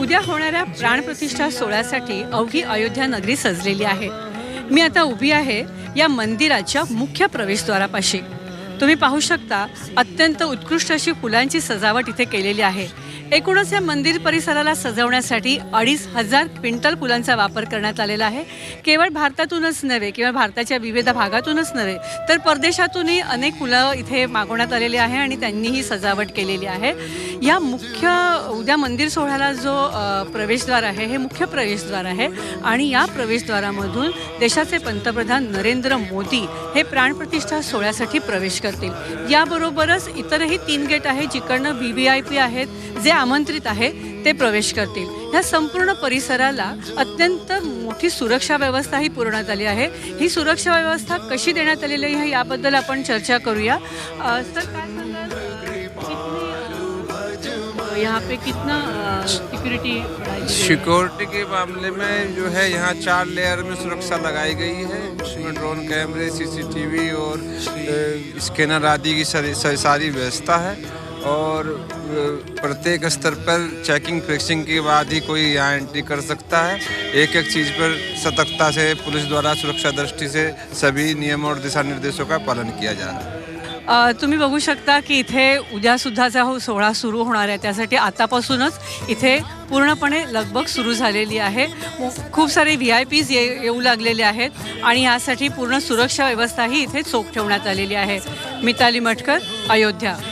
उद्या होणाऱ्या प्राणप्रतिष्ठा सोहळ्यासाठी अवघी अयोध्या नगरी सजलेली आहे. मी आता उभी आहे या मंदिराच्या मुख्य प्रवेशद्वारापाशी. तुम्ही पाहू शकता अत्यंत उत्कृष्ट अशी फुलांची सजावट इथे केलेली आहे. एकूणच या मंदिर परिसराला सजवण्यासाठी अडीच हजार क्विंटल फुलांचा वापर करण्यात आलेला आहे. केवळ भारतातूनच नव्हे किंवा भारताच्या विविध भागातूनच नव्हे तर परदेशातूनही अनेक फुलं इथे मागवण्यात आलेली आहे आणि त्यांनी ही सजावट केलेली आहे. या मुख्य उद्या मंदिर सोहळ्याला जो प्रवेशद्वार आहे हे मुख्य प्रवेशद्वार आहे. आणि या प्रवेशद्वारामधून देशाचे पंतप्रधान नरेंद्र मोदी हे प्राणप्रतिष्ठा सोहळ्यासाठी प्रवेश करतील. याबरोबरच इतरही तीन गेट आहेत जिकडनं व्ही व्ही आय पी आहेत जे आमंत्रित आहे ते प्रवेश करतील. ह्या संपूर्ण परिसराला अत्यंत मोठी सुरक्षा व्यवस्था ही पुरवण्यात आली आहे. ही सुरक्षा व्यवस्था कशी देण्यात आलेली आहे याबद्दल आपण चर्चा करूया. सर काय यहाँ पे कितना सिक्योरिटी सिक्योरिटी के मामले में जो है यहाँ चार लेयर में सुरक्षा लगाई गई है। उसमें ड्रोन कैमरे सीसीटीवी और स्कैनर आदि की सारी व्यवस्था है। और प्रत्येक स्तर पर चेकिंग फिक्सिंग के बाद ही कोई यहाँ एंट्री कर सकता है। एक एक चीज़ पर सतर्कता से पुलिस द्वारा सुरक्षा दृष्टि से सभी नियम और दिशा निर्देशों का पालन किया जा रहा है तुम्ही बघू शकता की इथे उद्यासुद्धाचा हो सोहळा सुरू होणार आहे. त्यासाठी आतापासूनच इथे पूर्णपणे लगबग सुरू झालेली आहे. खूप सारे व्ही आय पीज ये येऊ लागलेले आहेत आणि यासाठी पूर्ण सुरक्षा व्यवस्थाही इथे चोख ठेवण्यात आलेली आहे. मिताली मटकर अयोध्या.